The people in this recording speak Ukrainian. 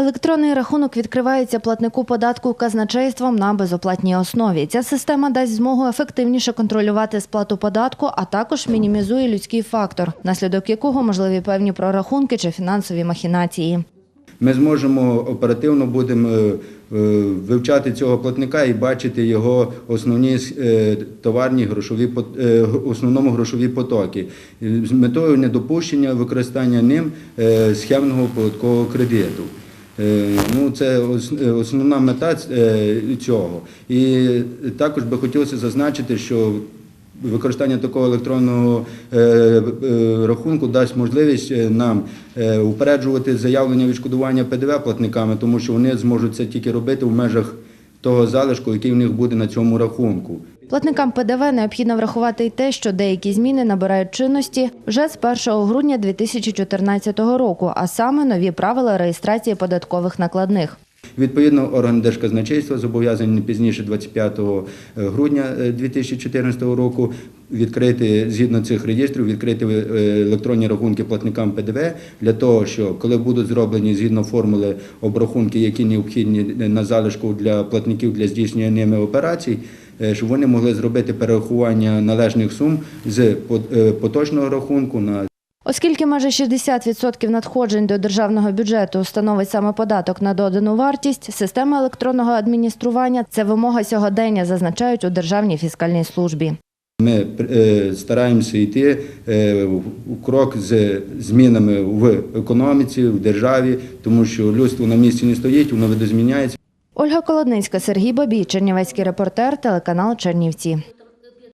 Електронний рахунок відкривається платнику податку казначейством на безоплатній основі. Ця система дасть змогу ефективніше контролювати сплату податку, а також мінімізує людський фактор, внаслідок якого можливі певні прорахунки чи фінансові махінації. Ми зможемо оперативно будемо е, е, вивчати цього платника і бачити його основні е, товарні грошові основному грошові потоки з метою недопущення використання ним схемного податкового кредиту. Е, Ну, це е, основна мета е, цього. І також би хотілося зазначити, що Використання такого електронного рахунку дасть можливість нам упереджувати заявлення відшкодування ПДВ платниками, тому що вони зможуть це тільки робити в межах того залишку, який в них буде на цьому рахунку. Платникам ПДВ необхідно врахувати й те, що деякі зміни набирають чинності вже з 1 грудня 2014 року, а саме нові правила реєстрації податкових накладних. Відповідно, орган Держказначейства зобов'язаний пізніше 25 грудня е, 2014 року відкрити згідно цих реєстрів, відкрити е, електронні рахунки платникам ПДВ для того, що коли будуть зроблені згідно формули обрахунки, які необхідні на залишку для платників для здійснення ними операцій, е, щоб вони могли зробити перерахування належних сум з е, поточного рахунку на Оскільки майже 60% надходжень до державного бюджету становить саме податок на додану вартість, система електронного адміністрування це вимога сьогодення, зазначають у Державній фіскальній службі. Ми е, стараємося йти е, в крок з змінами в економіці, в державі, тому що людство на місці не стоїть, воно видозміняється. Ольга Колодницька, Сергій Бабій, Чернівецький репортер, телеканал Чернівці.